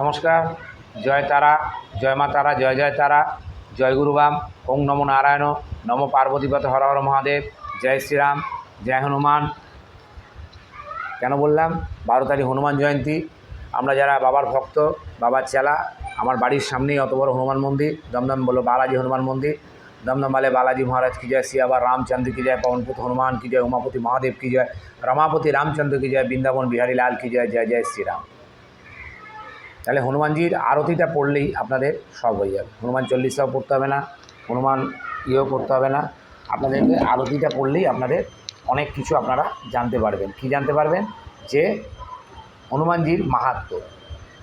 নমস্কার, জয় তারা, জয় মা তারা, জয় জয় তারা, জয় গুরুবাম ওং নমো নারায়ণ, নম পার্বতীপত হর হর মহাদেব, জয় শ্রীরাম, জয় হনুমান। কেন বললাম? বারো তারিখ হনুমান জয়ন্তী। আমরা যারা বাবার ভক্ত, বাবার চেলা, আমার বাড়ির সামনেই অত বড় হনুমান মন্দির, দমদম বলো বালাজি হনুমান মন্দির, দমদম বালে বালাজি মহারাজ কি জয় সিয়াবার রামচন্দ্র কি জয়, পবনপুত হনুমান কি জয়, উমাপতি মহাদেব কি জয়, রমাপতি রামচন্দ্র কি জয়, বৃন্দাবন বিহারী লাল কি জয় জয় জয় শ্রীরাম। তাহলে হনুমানজির আরতিটা পড়লেই আপনাদের সব হয়ে যাবে। হনুমান চল্লিশটাও পড়তে হবে না, হনুমান ইয়েও করতে হবে না। আপনাদেরকে আরতিটা পড়লেই আপনাদের অনেক কিছু আপনারা জানতে পারবেন। কি জানতে পারবেন? যে হনুমানজির মাহাত্ম।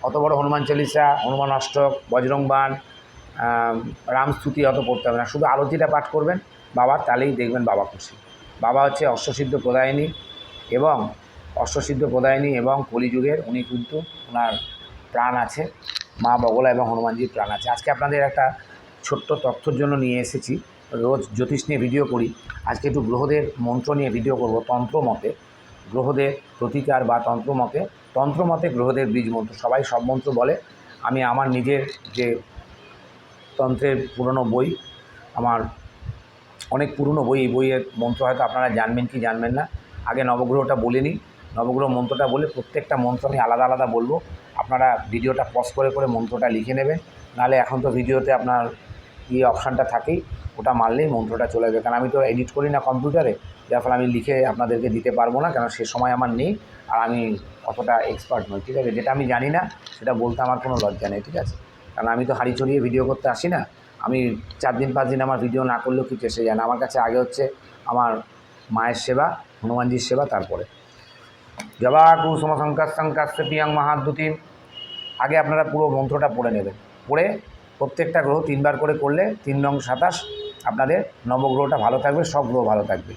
অত বড় হনুমান চল্লিশা, হনুমান অষ্টক বজরংবান রামস্তুতি অত পড়তে হবে না। শুধু আরতিটা পাঠ করবেন, বাবা তাহলেই দেখবেন বাবা খুশি। বাবা হচ্ছে অশ্বসিদ্ধ প্রদায়িনী এবং অশ্বসিদ্ধ প্রদায়িনী এবং কলিযুগের উনি কিন্তু ওনার প্রাণ আছে, মা বগলা এবং হনুমানজির প্রাণ আছে। আজকে আপনাদের একটা ছোট্ট তথ্যর জন্য নিয়ে এসেছি। রোজ জ্যোতিষ নিয়ে ভিডিও করি। আজকে একটু গ্রহদের মন্ত্র নিয়ে ভিডিও করব তন্ত্র মতে। গ্রহদের প্রতিকার বা তন্ত্র মতে। তন্ত্র মতে গ্রহদের বীজ মন্ত্র। সবাই সব মন্ত্র বলে। আমি আমার নিজের যে তন্ত্রের পুরনো বই, আমার অনেক পুরনো বই, এই বইয়ের মন্ত্র হয়তো আপনারা জানবেন কি জানবেন না। আগে নবগ্রহটা বলে নিই নবগ্রহ মন্ত্রটা বলে প্রত্যেকটা মন্ত্র আমি আলাদা আলাদা বলব। আপনারা ভিডিওটা পজ করে করে মন্ত্রটা লিখে নেবেন। নাহলে এখন তো ভিডিওতে আপনার ইয়ে অপশানটা থাকেই, ওটা মারলেই মন্ত্রটা চলে যাবে। কারণ আমি তো এডিট করি না কম্পিউটারে যার ফলে আমি লিখে আপনাদেরকে দিতে পারব না কারণ সে সময় আমার নেই আর আমি অতটা এক্সপার্ট নই, ঠিক আছে? যেটা আমি জানি না, সেটা বলতে আমার কোনো লজ্জা নেই, ঠিক আছে? কারণ আমি তো হাঁড়ি চড়িয়ে ভিডিও করতে আসি না। আমি চার দিন, পাঁচ দিন আমার ভিডিও না করলেও কিছু এসে যায় না আমার কাছে আগে হচ্ছে আমার মায়ের সেবা, হনুমানজির সেবা, তারপরে। জবা কুসুম শঙ্কার শঙ্কাশ্য পিয়াং মহাদ্যুতিম। আগে আপনারা পুরো মন্ত্রটা পড়ে নেবেন। পড়ে প্রত্যেকটা গ্রহ তিনবার করে করলে তিন রং সাতাশ আপনাদের নবগ্রহটা ভালো থাকবে, সব গ্রহ ভালো থাকবে।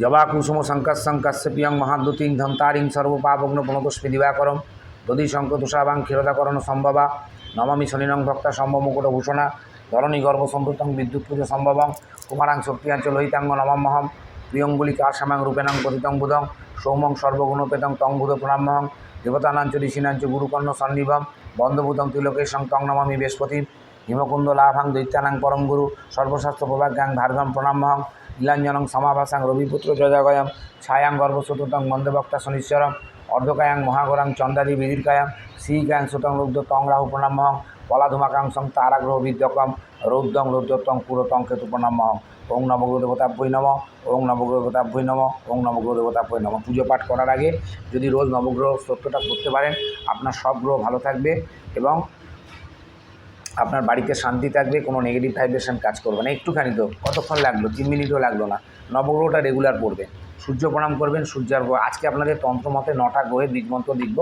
জবা কুসুম শঙ্কর শঙ্কাশ্য পিয়ং মহাদ্যুতিং ধন্তারিং সর্বপাপগ্ন প্রণতস্মি দিবাকরম। দধি শঙ্ক তুষাবাং ক্ষীরদাকরণ সম্ভবা। নমামি শনিনং ভক্তা সম্ভব মুকুট ভূষণা। ধরণী গর্ভ সম্ভূতং বিদ্যুৎ পুজো সম্ভবং। কুমারাং শক্তিয়াঞ্চ লোহিতাঙ্গ নমাম্যহম প্রিয়ঙ্গুলি কারসামাং রূপেণং পতিতং বুধং, সৌমং সর্বগুণপেতং তং বুধ প্রণাম্যহং দেবতানাঞ্চ ঋষিনাঞ্চ গুরুকর্ণ সন্নিভম, বন্ধভূতং তিলকেশং তং নমামি বৃহস্পতি হিমকুন্দ লাভাং দৈত্যানাং পরম গুরু, সর্বশাস্ত্র প্রভাগ্যাং ভার্গম প্রণাম্যহং নীলাঞ্জনং সমাভাসাং রবিপুত্র যজাগয়ম ছায়াং গর্ভচতুর্থং মন্দভক্তা শনিশ্বরম, অর্ধকায়াং মহাগরাং চন্দাদি বিদির্কায়াং শ্রীকায়াং সুতং রুদ্র তং রাহু প্রণাম্যহং পলাধুমাকাংসং তারাগ্রহ বিদ্যকম রৌদ্রং রৌদ্রতং পুরতং কেতু প্রণাম্যহং ওং নবগ্রহ দেবতাভ্যই নম। ওং নবগ্রহ দেবতাভ্যই নম। ওং নবগ্রহ দেবতাভ্যই নম। পুজো পাঠ করার আগে যদি রোজ নবগ্রহ স্তোত্রটা করতে পারেন, আপনার সব গ্রহ ভালো থাকবে এবং আপনার বাড়িতে শান্তি থাকবে, কোনো নেগেটিভ ভাইব্রেশন কাজ করবে না। একটুখানি তো, কতক্ষণ লাগল? তিন মিনিটও লাগল না। নবগ্রহটা রেগুলার পড়বেন সূর্য প্রণাম করবেন সূর্যার গ্রহ আজকে আপনাদের তন্ত্রমতে নটা গ্রহের বীজমন্ত্র লিখব।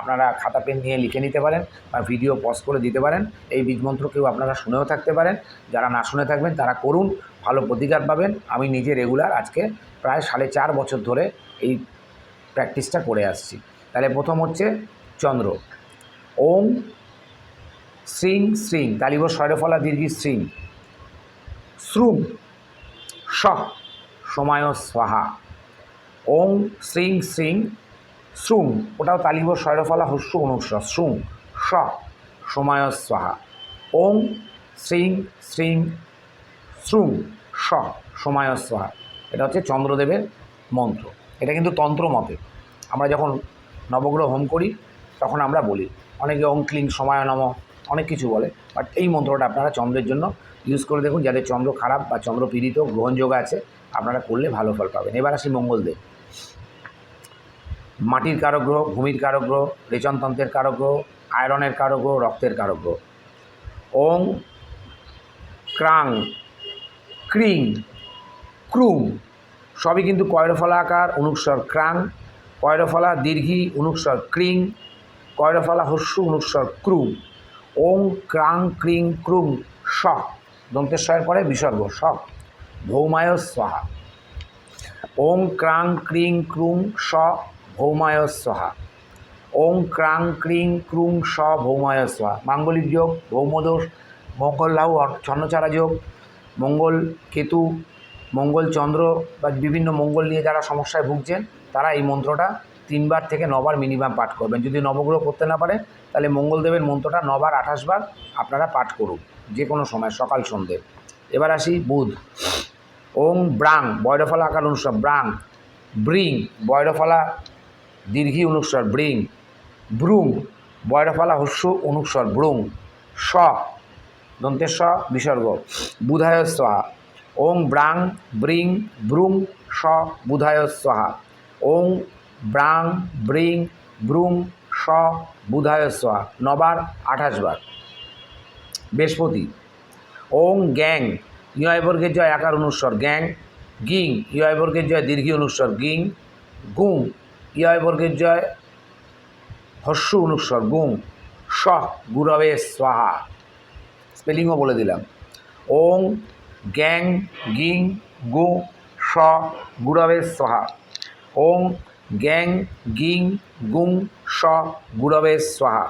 আপনারা খাতা, পেন নিয়ে লিখে নিতে পারেন বা ভিডিও পজ করে দিতে পারেন। এই বীজমন্ত্র কেউ আপনারা শুনেও থাকতে পারেন। যারা না শুনে থাকবেন, তারা করুন। ভালো প্রতিকার পাবেন। আমি নিজে রেগুলার আজকে প্রায় সাড়ে চার বছর ধরে এই প্র্যাকটিসটা করে আসছি। তাহলে প্রথম হচ্ছে চন্দ্র। ওম শ্রিং শ্রিং তালিব শয়রফলা দীর্ঘি শ্রিং। শ্রুম স সময় স্বাহা ওং শ্রিং শ্রিং শ্রুং। ওটাও তালিব শয়রফলা হস্য অনুস্র শ্রুং স সময় স্বাহা। ওং শ্রিং শ্রিং শ্রুং স সময় স্বাহা। এটা হচ্ছে চন্দ্রদেবের মন্ত্র। এটা কিন্তু তন্ত্র মতে। আমরা যখন নবগ্রহ হোম করি, তখন আমরা বলি, অনেকে ওং ক্লিং সময় নম, অনেক কিছু বলে। বাট এই মন্ত্রটা আপনারা চন্দ্রের জন্য ইউজ করে দেখুন। যাদের চন্দ্র খারাপ বা চন্দ্র পীড়িত, গ্রহণযোগ আছে, আপনারা করলে ভালো ফল পাবেন। এবার আসি মঙ্গলদেব মাটির কারক গ্রহ ভূমির কারক গ্রহ রেচনতন্ত্রের কারগ্রহ, আয়রনের কারক গ্রহ রক্তের কারক গ্রহ ওং ক্রাং, ক্রিং, ক্রুং, সবই কিন্তু কয়রফলা আকার, অনুস্বর ক্রাং, কয়রফলা দীর্ঘি, অনুস্বর ক্রিং, কয়রফলা হস্য, অনুস্বর ক্রুং। ওং ক্রাং, ক্রিং, ক্রুং স দন্তেশ্বরের পরে বিসর্গ স ভৌমায় স্বাহা। ওং ক্রাং, ক্রিং, ক্রুং স ভৌমায় ওং ক্রাং ক্রিং ক্রুং স ভৌমায় মাঙ্গলিক যোগ, ভৌমদোষ মঙ্গল রাহু ছন্নচারা যোগ, মঙ্গল কেতু, মঙ্গল চন্দ্র বা বিভিন্ন মঙ্গল নিয়ে যারা সমস্যায় ভুগছেন, তারা এই মন্ত্রটা তিনবার থেকে নবার মিনিমাম পাঠ করবেন। যদি নবগ্রহ করতে না পারে তাহলে মঙ্গলদেবের মন্ত্রটা নবার, আঠাশ বার আপনারা পাঠ করুন, যে কোনো সময়, সকাল, সন্ধে। এবার আসি বুধ। ওং ব্রাং বয়রফলা আকার অনুস্বর ব্রাং, ব্রিং বয়রফলা দীর্ঘী অনুস্বর ব্রিং, ব্রুং, বয়রফলা হস্য অনুস্বর ব্রুং, স, দন্তের স, বিসর্গ, বুধায় স্বাহা। ওং ব্রাং, ব্রিং, ব্রুং, স, বুধায় স্বাহা। ওং ব্রাং, ব্রিং, ব্রুং, স, বুধায় স্বাহা। নবার, আঠাশ বার। বৃহস্পতি। ওং গ্যাং ইয় বর্গের জয় আকার অনুস্বর গ্যাং। গিং ইয় বর্গের জয় দীর্ঘী অনুস্বর গিং। গুং ইয় বর্গের জয়। হস্য অনুস্বর গুং স গুরবে স্বাহা। স্পেলিংও বলে দিলাম। ওং, গ্যাং, গিং, গু, স, গুরবে স্বাহা। ওং, গ্যাং, গিং গুং স, গুরবে স্বাহা।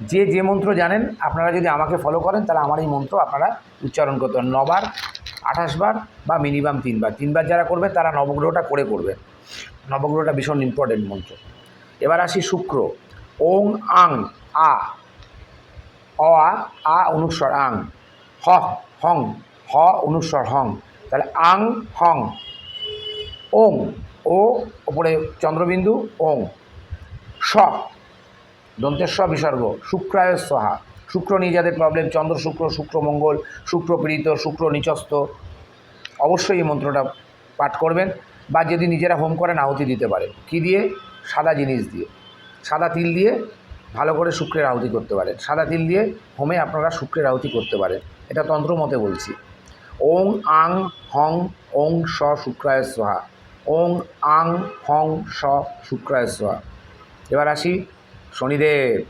যে যে মন্ত্র জানেন, আপনারা যদি আমাকে ফলো করেন, তাহলে আমার এই মন্ত্র আপনারা উচ্চারণ করতে নবার, আঠাশ বার বা মিনিমাম তিনবার। তিনবার যারা করবে, তারা নবগ্রহটা করে করবে। নবগ্রহটা ভীষণ ইম্পর্টেন্ট মন্ত্র। এবার আসি শুক্র। ওং আং, আ। অ, আ অনুস্বর, আং। হ, হং, হ অনুস্বর, হং। তাহলে আং, হং। ওং, ও, ওপরে চন্দ্রবিন্দু, ওং। স দন্তেশ্ব বিসর্গ, শুক্রায় সহা। শুক্র নিয়ে যাদের প্রবলেম চন্দ্র, শুক্র শুক্র, মঙ্গল, শুক্র পীড়িত, শুক্র নিচস্ত অবশ্যই এই মন্ত্রটা পাঠ করবেন। বা যদি নিজেরা হোম করেন আহুতি দিতে পারেন কী দিয়ে? সাদা জিনিস দিয়ে। সাদা তিল দিয়ে ভালো করে শুক্রের আহুতি করতে পারেন। সাদা তিল দিয়ে হোমে আপনারা শুক্রের আহুতি করতে পারেন। এটা তন্ত্র মতে বলছি। ওং, আং, হং, ওং, স, শুক্রায় সোহা ওং, আং, হং, স, শুক্রায় সোহা এবার আসি শনিদেব।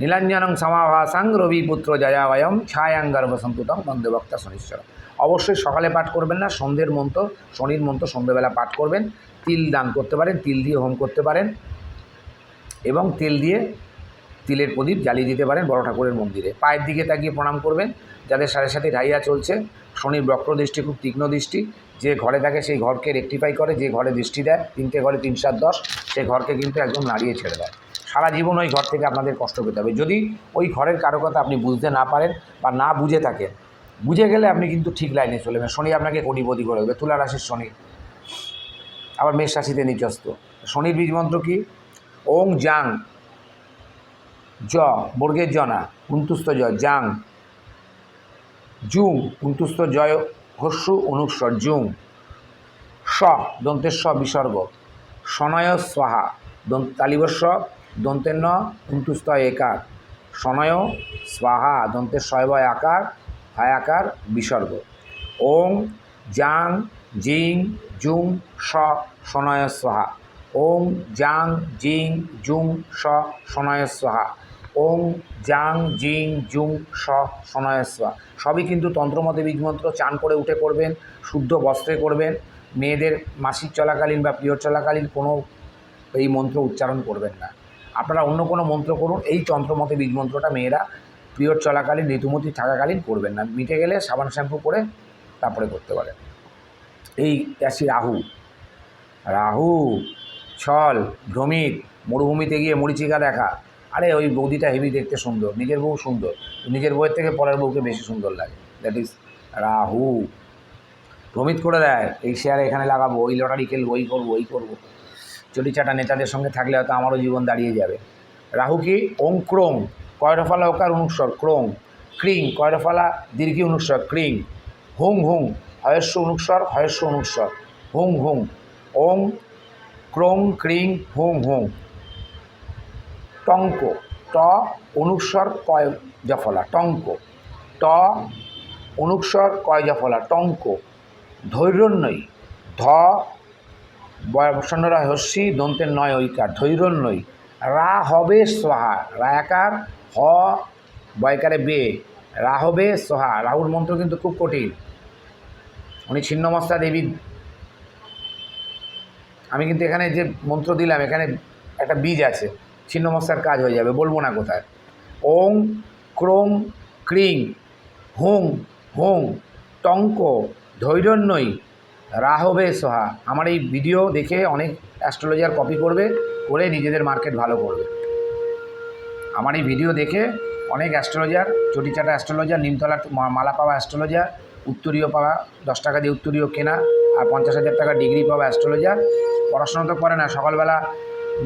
নীলাঞ্জনং সমাভাসাং রবিপুত্র জয়াবয়ম ছায়াং গর্ভসম্পুতং বন্দে শনিশ্বর অবশ্যই সকালে পাঠ করবেন না, সন্ধ্যের মন্ত্র, শনির মন্ত্র সন্ধ্যেবেলা পাঠ করবেন, তিল দান করতে পারেন, তিল দিয়ে হোম করতে পারেন এবং তেল দিয়ে তিলের প্রদীপ জ্বালিয়ে দিতে পারেন বড় ঠাকুরের মন্দিরে। পায়ের দিকে তাকিয়ে প্রণাম করবেন, যাদের সাথে সাথে ঢাইয়া চলছে। শনির বক্র দৃষ্টি খুব তীক্ষ্ণ দৃষ্টি, যে ঘরে থাকে সেই ঘরকে রেকটিফাই করে, যে ঘরে দৃষ্টি দেয়, তিনটে ঘরে তিন সাত দশ সেই ঘরকে কিন্তু একদম নাড়িয়ে ছেড়ে দেয়। সারা জীবন ওই ঘর থেকে আপনাদের কষ্ট পেতে হবে। যদি ওই ঘরের কারও কথা আপনি বুঝতে না পারেন বা না বুঝে থাকেন বুঝে গেলে আপনি কিন্তু ঠিক লাইনে চলে যাবেন শনি আপনাকে কোটিপতি করে দেবে, তুলা রাশির শনি। আবার মেষ রাশিতে নিচস্ত শনির বীজ মন্ত্র কি? ওং জাং, জ, বর্গের জনা কুন্তুস্থ জ, জাং। জুং কুন্তুস্থ জয় হস্যু অনুস্বর জুং স দন্তেস্ব বিসর্গ। সনয় দন্ত তালিবস্ব দন্তের ন, কুন্তুস্থ, একার। সনয়, স্বাহা, দন্তের শয়বয় আকার হায় আকার বিসর্গ। ওং, জাং, জিং, জুং স সনয় স্বাহা ওং, জাং, জিং, জুং স সনয় স্বাহা ওং, জাং, জিং, জুং স সনয় স্বাহা সবই কিন্তু তন্ত্রমতে বীজমন্ত্র চান করে উঠে করবেন শুদ্ধ বস্ত্রে করবেন, মেয়েদের মাসিক চলাকালীন বা পিরিয়ড চলাকালীন কোনো এই মন্ত্র উচ্চারণ করবেন না। আপনারা অন্য কোনো মন্ত্র করুন, এই তন্ত্রমতে বীজমন্ত্রটা মেয়েরা পিরিয়ড চলাকালীন, ঋতুমতি থাকাকালীন করবেন না। মিটে গেলে সাবান শ্যাম্পু করে তারপরে করতে পারেন। এই আসি রাহু। রাহু, ছল ভ্রমিক মরুভূমিতে গিয়ে মরিচিকা দেখা। আরে, ওই বৌদিটা হেভি দেখতে সুন্দর, নিজের বউ সুন্দর। নিজের বউয়ের থেকে পরের বউকে বেশি সুন্দর লাগে। That is Rahu. ভ্রমিত করে দেয়, এই শেয়ার এখানে লাগাবো, ওই লটারি খেলব, ওই করব ওই করব। চটিচাটা নেতাদের সঙ্গে থাকলে হয়তো আমারও জীবন দাঁড়িয়ে যাবে। রাহু কি? ওং ক্রোং। কয়রফালা ওকার অনুস্বর, ক্রোং, ক্রিং, কয়রফালা দীর্ঘী অনুস্বর, ক্রিং, হুং হুং, হয়স্য অনুস্বর হয়স্য অনুস্বর, হুং হুং, ওং, ক্রোং, ক্রিং, হুং হুং। টঙ্ক, ট, অনুস্বর, কয় জফলা, টঙ্ক। ট, অনুস্বর, কয় জফলা, টঙ্ক। ধৈর্যন্যই ধ বয়সন্নরা হস্যি, দন্তের নয় ঐকার ধৈর্যন্যই রা হবে সোহা রায়াকার হ, বয়কারে বে, রাহবে সোহা। রাহুর মন্ত্র কিন্তু খুব কঠিন। উনি ছিন্নমস্তা দেবী। আমি কিন্তু এখানে যে মন্ত্র দিলাম, এখানে একটা বীজ আছে। ছিন্নমস্তার কাজ হয়ে যাবে, বলব না কোথায়। ওং ক্রোং ক্রিং হুং হুং টঙ্ক ধৈর্যন্যই রাহবে সোহা। আমার এই ভিডিও দেখে অনেক অ্যাস্ট্রোলজার কপি করবে, করে নিজেদের মার্কেট ভালো করবে। আমার এই ভিডিও দেখে অনেক অ্যাস্ট্রোলজার, চটিচাটা অ্যাস্ট্রোলজার, নিমতলা মালা পাওয়া অ্যাস্ট্রোলজার, উত্তরীয় পাওয়া দশ টাকা দিয়ে উত্তরীয় কেনা আর পঞ্চাশ হাজার টাকা ডিগ্রি পাওয়া অ্যাস্ট্রোলজার। পড়াশোনা তো করে না, সকালবেলা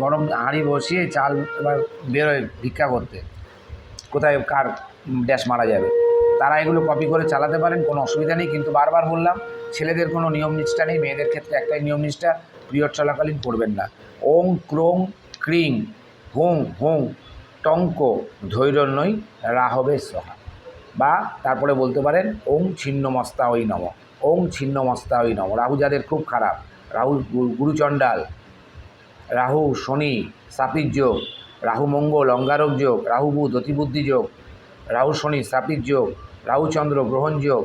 গরম হাঁড়ি বসিয়ে চাল এবার বেরোয় ভিক্ষা করতে। কোথায় কার ড্যাশ মারা যাবে? তারা এগুলো কপি করে চালাতে পারেন, কোনো অসুবিধা নেই। কিন্তু বারবার বললাম, ছেলেদের কোনো নিয়ম নিষ্ঠা নেই, মেয়েদের ক্ষেত্রে একটাই নিয়ম নিষ্ঠা, পিরিয়ড চলাকালীন করবেন না। ওং ক্রোং ক্রিং, হোং হোং। টঙ্ক ধৈর্যন্যই রাহবে সহা। বা তারপরে বলতে পারেন ওং ছিন্ন মস্তা ওই নম। ওং ছিন্ন মস্তা ওই নম। রাহু যাদের খুব খারাপ রাহু গুরুচণ্ডাল, রাহু শনি, সাপির যোগ, রাহু মঙ্গল, অঙ্গারক যোগ, রাহু বুধ, অতিবুদ্ধি যোগ, রাহু শনি, সাপির যোগ রাহুচন্দ্র গ্রহণ যোগ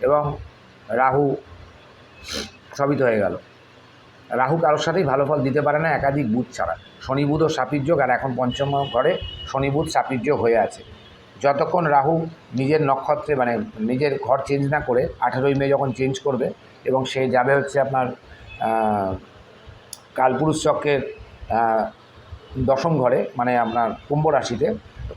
এবং রাহু সবই তো হয়ে গেল। রাহু কারোর সাথেই ভালো ফল দিতে পারে না, একাধিক বুধ ছাড়া। শনি বুধ ও সাপির যোগ, আর এখন পঞ্চম ঘরে শনি বুধ, সাপির যোগ হয়ে আছে। যতক্ষণ রাহু নিজের নক্ষত্রে মানে নিজের ঘর চেঞ্জ না করে, আঠেরোই মে যখন চেঞ্জ করবে, এবং সে যাবে হচ্ছে আপনার কালপুরুষ চক্রের দশম ঘরে মানে আপনার কুম্ভ রাশিতে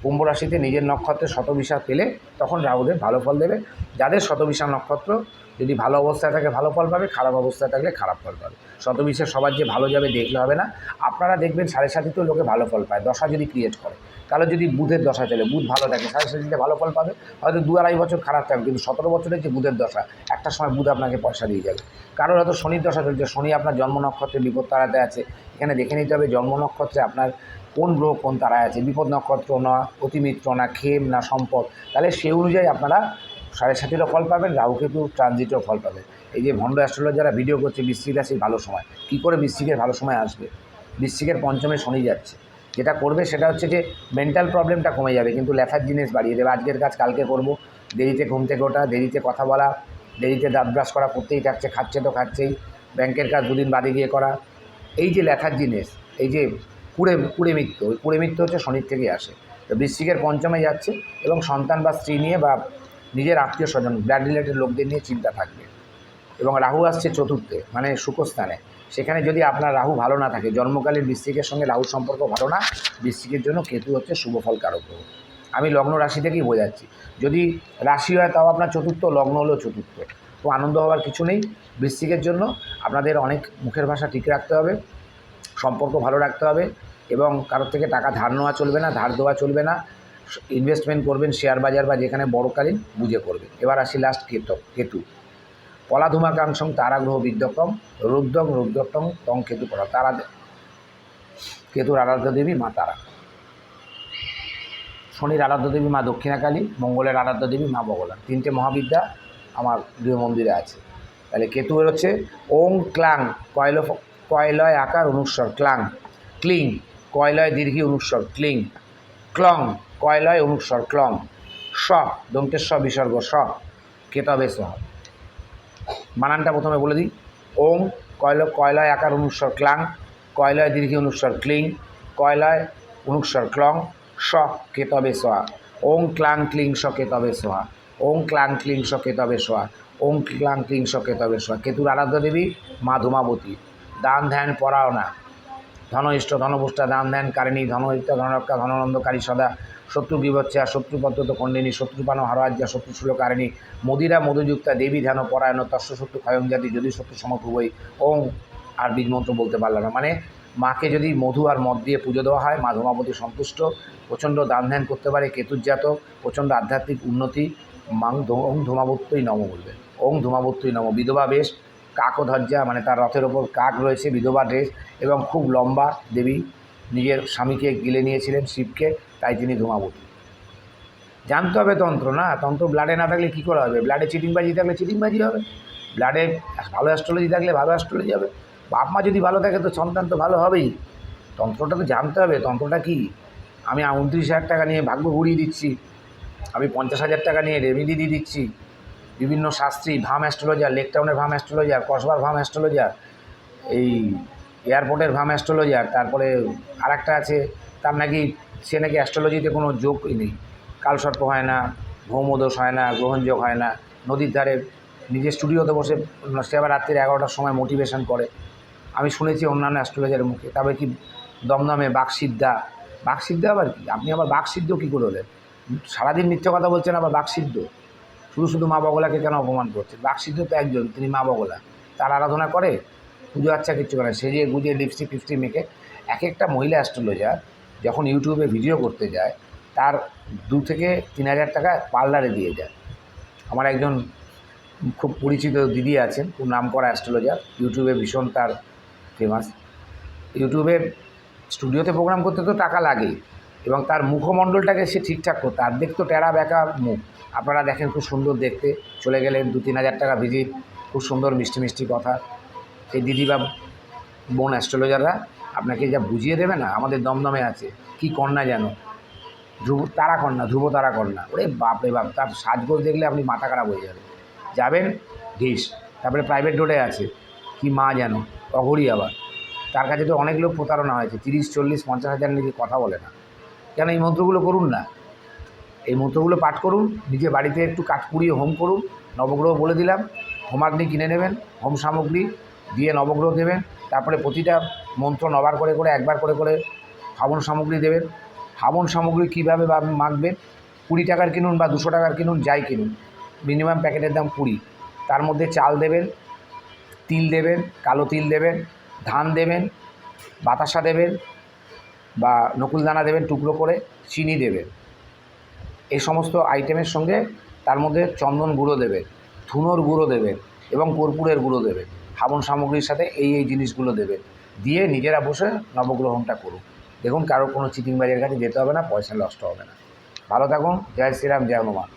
কুম্ভ রাশিতে নিজের নক্ষত্রে শতবিশা পেলে তখন রাহুদের ভালো ফল দেবে। যাদের শতবিশা নক্ষত্র যদি ভালো অবস্থায় থাকে, ভালো ফল পাবে, খারাপ অবস্থায় থাকলে খারাপ ফল পাবে। শতবিশে সবার যে ভালো যাবে, দেখলে হবে না। আপনারা দেখবেন সাড়ে সাতিতেও লোকে ভালো ফল পায়, দশা যদি ক্রিয়েট করে। তাহলে যদি বুধের দশা চলে, বুধ ভালো থাকে, সাড়ে সাতিতে ভালো ফল পাবে, হয়তো দু আড়াই বছর খারাপ থাকবে, কিন্তু সতেরো বছরের যে বুধের দশা, একটা সময় বুধ আপনাকে পয়সা দিয়ে যাবে। কারোর হয়তো শনির দশা চলছে, শনি আপনার জন্ম নক্ষত্রে বিপদ তাড়াতে আছে। এখানে দেখে নিতে হবে জন্ম নক্ষত্রে আপনার কোন গ্রহ, কোন তারায় আছে। বিপদ নক্ষত্র না, অতিমিত্র না খেম না, সম্পদ। তাহলে সেই অনুযায়ী আপনারা সাড়ে সাতিরও ফল পাবেন, রাহু কেতু ট্রানজিটেও ফল পাবেন এই যে ভণ্ড অ্যাস্ট্রোলজার যারা ভিডিও করছে, বৃশ্চিক রাশির ভালো সময়, কী করে বৃশ্চিকের ভালো সময় আসবে? বৃশ্চিকের পঞ্চমে শনি যাচ্ছে। যেটা করবে সেটা হচ্ছে যে মেন্টাল প্রবলেমটা কমে যাবে, কিন্তু লেখার জিনিস বাড়িয়ে দেবে। আজকের কাজ কালকে করব। দেরিতে ঘুম থেকে ওঠা, দেরিতে কথা বলা, দেরিতে দাঁত ব্রাশ করা করতেই থাকছে, খাচ্ছে তো খাচ্ছেই, ব্যাংকের কাজ দুদিন বাদে গিয়ে করা। এই যে লেখার জিনিস, এই যে কুড়ে কুড়ে মৃত্যু, ওই কুড়ে মৃত্যু হচ্ছে শনির থেকেই আসে। তো বৃশ্চিকের পঞ্চমে যাচ্ছে এবং সন্তান বা স্ত্রী নিয়ে বা নিজের আত্মীয় স্বজন ব্লাড রিলেটেড লোকদের নিয়ে চিন্তা থাকবে। এবং রাহু আসছে চতুর্থে মানে সুখস্থানে। সেখানে যদি আপনার রাহু ভালো না থাকে, জন্মকালীন বৃশ্চিকের সঙ্গে রাহু সম্পর্ক ভালো না, বৃশ্চিকের জন্য কেতু হচ্ছে শুভফল কারক গ্রহ। আমি লগ্ন রাশি থেকেই বোঝাচ্ছি। যদি রাশি হয়, তাও আপনার চতুর্থ, লগ্ন হলেও চতুর্থ। তো আনন্দ হওয়ার কিছু নেই। বৃশ্চিকের জন্য আপনাদের অনেক মুখের ভাষা ঠিক রাখতে হবে, সম্পর্ক ভালো রাখতে হবে এবং কারোর থেকে টাকা ধার নেওয়া চলবে না, ধার দেওয়া চলবে না। ইনভেস্টমেন্ট করবেন শেয়ার বাজার বা যেখানে বড়কালীন বুঝে করবেন। এবার আসি লাস্ট কেতু কেতু। পলাধুমাকাংশং তারাগ্রহ বিদ্যকম রুদ্রং রুদ্রতং তং কেতু পড়া তারা কেতুর আরাধ্য দেবী মা তারা। শনির আরাধ্য দেবী মা দক্ষিণাকালী, মঙ্গলের আরাধ্য দেবী মা বগলা। তিনটে মহাবিদ্যা আমার গৃহ মন্দিরে আছে। তাহলে কেতু হচ্ছে ওং ক্লাং, কয়ল কয়লয় আকার অনুস্বর ক্লাং। ক্লিং, কয়লয় দীর্ঘি অনুস্বর ক্লিং। ক্লং কয়লয় অনুস্বর ক্লং স দন্তেশ্বর বিসর্গ স কেতবে সহ। বানানটা প্রথমে বলে দিই। ওম, কয়ল, কয়লায় আকার অনুস্বর ক্লাং কয়লায় দীর্ঘি অনুস্বর ক্লিং কয়লায় অনুস্বর ক্লং স কেতবে সোয়া ওং ক্লাং, ক্লিং স কেতবে সোয়া ওং ক্লাং, ক্লিং স কেতবে সোয়া ওং ক্লাং, ক্লিং স কেতবে সোয়া কেতুর আরাধ্য দেবী মা ধূমাবতী দান, ধ্যান, পরায়ণা। ধন ইষ্ট ধনপুষ্টা দান, ধ্যান, কারিণী ধনহিতা ধনরক্ষা, ধননন্দকারী, সদা শত্রু বিভচ্ছা শত্রু পদ্ধত খণ্ডিনী শত্রুপান হরাজ্যা শত্রুশূল কারিণী মদিরা, মধুযুক্তা, দেবী, ধ্যান পরায়ণ, তস্য শত্রু ক্ষয়ং জাতি যদি শত্রু সমপ্রভই ওং আর বীজ মন্ত্র বলতে পারলাম না। মানে মাকে যদি মধু আর মদ দিয়ে পুজো দেওয়া হয়, মা ধূমাবতী সন্তুষ্ট, প্রচণ্ড দান ধ্যান করতে পারে কেতুর্জাত প্রচণ্ড আধ্যাত্মিক উন্নতি, মাং ওং ধূমাবত্যই নম বলবে। ওং ধূমাবত্যই নম, বিধবা বেশ কাকধজ্জা মানে তার রথের ওপর কাক রয়েছে, বিধবা ড্রেস, এবং খুব লম্বা দেবী নিজের স্বামীকে গিলে নিয়েছিলেন শিবকে, তাই তিনি ধূমাবতী। জানতে হবে তন্ত্র না, তন্ত্র ব্লাডে না থাকলে কী করা হবে? ব্লাডে চিটিংবাজি থাকলে চিটিংবাজি হবে ব্লাডে ভালো অ্যাস্ট্রোলজি থাকলে ভালো অ্যাস্ট্রোলজি হবে। বাপ মা যদি ভালো থাকে তো সন্তান তো ভালো হবেই। তন্ত্রটা তো জানতে হবে, তন্ত্রটা কী? আমি উনত্রিশ হাজার টাকা নিয়ে ভাগ্য ঘুরিয়ে দিচ্ছি, আমি পঞ্চাশ হাজার টাকা নিয়ে রেমিডি দিয়ে দিচ্ছি। বিভিন্ন শাস্ত্রী, ভাম অ্যাস্ট্রোলজার লেকটাউনের ভাম অ্যাস্ট্রোলজার কসবার ভাম অ্যাস্ট্রোলজার এই এয়ারপোর্টের ভাম অ্যাস্ট্রোলজার তারপরে আরেকটা আছে, তার নাকি সে নাকি অ্যাস্ট্রোলজিতে কোনো যোগই নেই। কালসর্প হয় না, ভৌমদোষ হয় না, গ্রহণযোগ হয় না, নদীর ধারে নিজের স্টুডিওতে বসে সে আবার রাত্রির এগারোটার সময় মোটিভেশন করে। আমি শুনেছি অন্যান্য অ্যাস্ট্রোলজারের মুখে, তবে কি দমদমে বাকসিদ্ধা বাকসিদ্ধা আবার কি? আপনি আবার বাকসিদ্ধ কী করে হলেন? সারাদিন মিথ্যে কথা বলছেন আবার বাকসিদ্ধ। শুধু শুধু মা বগলাকে কেন অপমান করছেন? বাকসিদ্ধ তো একজন, তিনি মা বগলা। তার আরাধনা করে পুজো আচ্ছা কিচ্ছু করে সেজে গুজিয়ে লিপস্টিক ফিপস্টিক মেখে এক একটা মহিলা অ্যাস্ট্রোলজার যখন ইউটিউবে ভিডিও করতে যায়, তার দু থেকে তিন হাজার টাকা পার্লারে দিয়ে যায়। আমার একজন খুব পরিচিত দিদি আছেন খুব নাম করা অ্যাস্ট্রোলজার ইউটিউবে ভীষণ তার ফেমাস ইউটিউবে স্টুডিওতে প্রোগ্রাম করতে তো টাকা লাগে এবং তার মুখমণ্ডলটাকে সে ঠিকঠাক করতে। আর দেখতো টেরা বেঁকা মুখ। আপনারা দেখেন খুব সুন্দর দেখতে। চলে গেলেন দু তিন হাজার টাকা ভিজিট খুব সুন্দর মিষ্টি মিষ্টি কথা। সেই দিদি বা বোন অ্যাস্ট্রোলজাররা আপনাকে যা বুঝিয়ে দেবে না, আমাদের দমদমে আছে। কি কন্যা যেন? ধ্রুব, তারা কন্যা, ধ্রুব তারা কন্যা। ওরে বাপ রে বাপ, তার সাজগোজ দেখলে আপনি মাথা খারাপ হয়ে যাবে যাবেন? ঢিস তারপরে প্রাইভেট রোডে আছে। কি মা যেন? অঘরি আবার। তার কাছে তো অনেক লোক প্রতারণা হয়েছে। তিরিশ, চল্লিশ, পঞ্চাশ হাজার নিয়ে কথা বলে না। কেন এই মন্ত্রগুলো করুন না? এই মন্ত্রগুলো পাঠ করুন নিজে বাড়িতে একটু কাঠ পুড়িয়ে হোম করুন। নবগ্রহ বলে দিলাম, হোমাগ্নি কিনে নেবেন, হোম সামগ্রী দিয়ে নবগ্রহ দেবেন, তারপরে প্রতিটা মন্ত্র নবার করে করে, একবার করে করে হাবন সামগ্রী দেবেন। হাবন সামগ্রী কীভাবে মাখবেন? কুড়ি টাকার কিনুন বা দুশো টাকার কিনুন, যাই কিনুন। মিনিমাম প্যাকেটের দাম কুড়ি। তার মধ্যে চাল দেবেন, তিল দেবেন, কালো তিল দেবেন, ধান দেবেন, বাতাসা দেবেন বা নকুলদানা দেবেন টুকরো করে, চিনি দেবেন। এই সমস্ত আইটেমের সঙ্গে তার মধ্যে চন্দন গুঁড়ো দেবেন, ধুনোর গুঁড়ো দেবেন এবং কর্পূরের গুঁড়ো দেবেন। হাবন সামগ্রীর সাথে এই এই জিনিসগুলো দেবে দিয়ে নিজেরা বসে নবগ্রহণটা করুক দেখুন কারও কোনো চিটিংবাজের কাছে যেতে হবে না, পয়সা নষ্ট হবে না। ভালো থাকুন। জয় শ্রীরাম, জয় হনুমান।